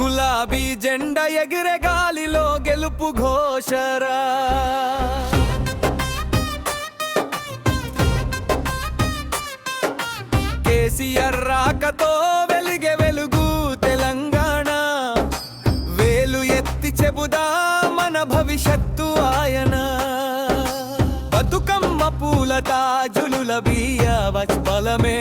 గులాబీ జెండ ఎగిరే గాలిలో గెలుపు ఘోషరా. కేసీఆర్ రాకతో వెలిగే వెలుగు తెలంగాణ. వేలు ఎత్తి చెబుదా మన భవిష్యత్తు ఆయన. బతుకమ్మ పూల తాజులుల బియ్య బలమే.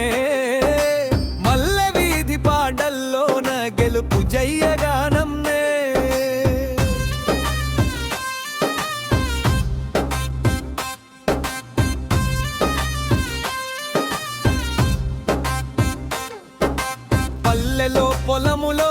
గెలుపు జయ్యగానంనే పల్లెలో పొలములో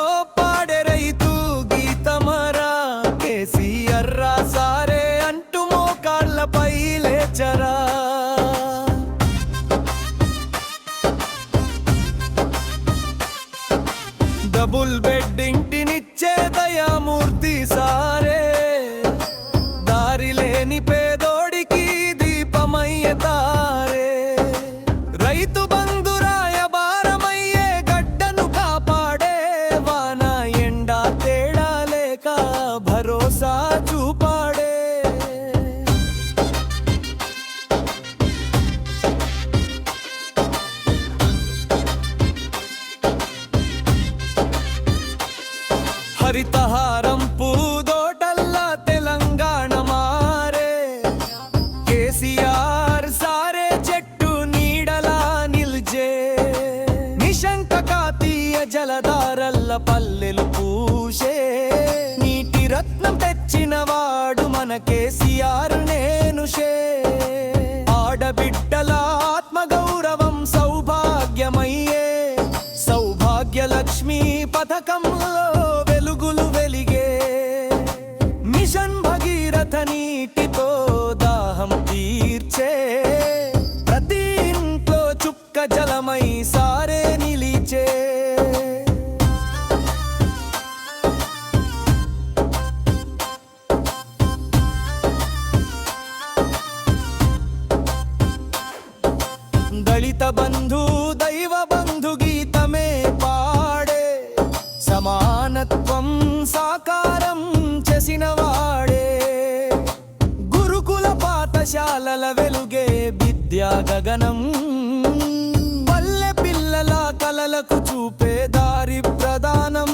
డబుల్ బెడ్డింటినిచ్చే దయామూర్తి సారే. దారి లేని పేదోడికి దీపమయ్య తారే. రైతు బంధురాయ భారమయ్యే గడ్డను కాపాడే వాన ఎండా తేడా లేక భరో హరితహారం పూదోటల్లా తెలంగాణ మారే. కేసీఆర్ సారే చెట్టు నీడలా నిల్జే నిశంక కాతీయ జలధారల్ల పల్లెలు పూసే. నీటి రత్నం తెచ్చిన వాడు మన కేసీఆర్ నేను షే ఆడబిడ్డల ఆత్మగౌరవం సౌభాగ్యమయ్యే. సౌభాగ్యలక్ష్మి పథకంలో మిషన్ భగీరథ నీటితో దాహం తీర్చే. ప్రతి ఇంట్లో చుక్క జలమై సారే నిలిచే. దళిత బంధు దైవ పాఠశాలల వెలుగే విద్యా గగనం. పల్లె పిల్లల కలలకు చూపే దారి ప్రధానం.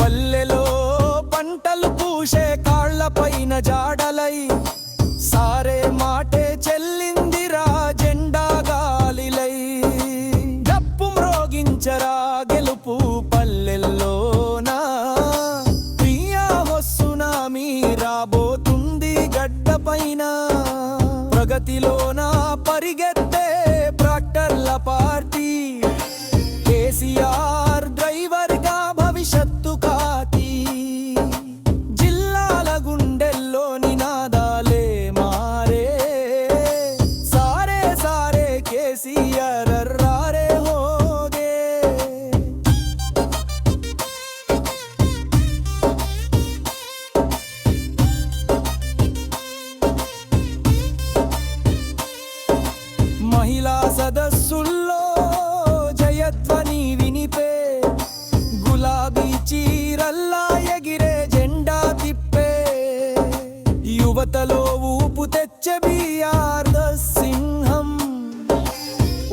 పల్లెలో పంటలు పూసే కాళ్ళపైన జాడలై ప్రగతిలోన పరిగెత్తే ట్రాక్టర్ల పార్టీ. కేసీఆర్ డ్రైవర్గా భవిష్యత్తు కాతి మహిళా సదస్సుల్లో జయధ్వని వినిపే గులాబీ చీరల్లా ఎగిరే జెండా తిప్పే యువతలో ఊపు తెచ్చే బిఆర్ సింహం.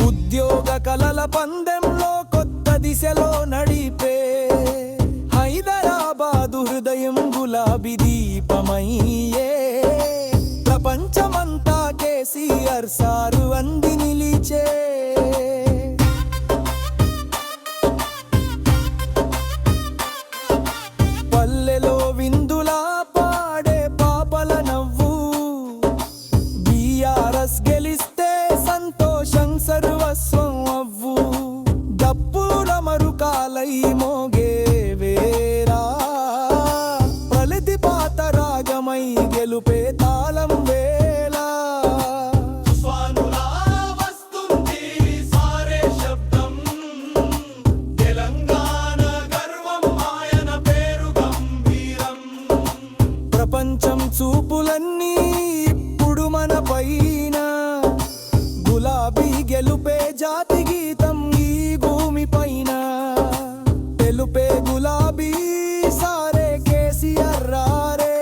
ఉద్యోగ కలల పందెంలో కొత్త దిశలో నడిపే హైదరాబాదు హృదయం గులాబీ దీపమయ్యే గెలుపే జాతి గీతం ఈ భూమి పైన. తెలుపే గులాబీ సారే కేసీఆర్ రారే.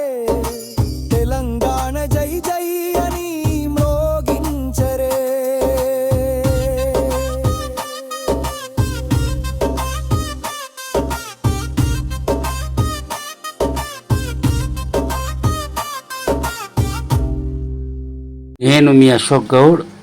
తెలంగాణ జై జై అని మ్రోగించరే. నేను మీ Ashok Goud.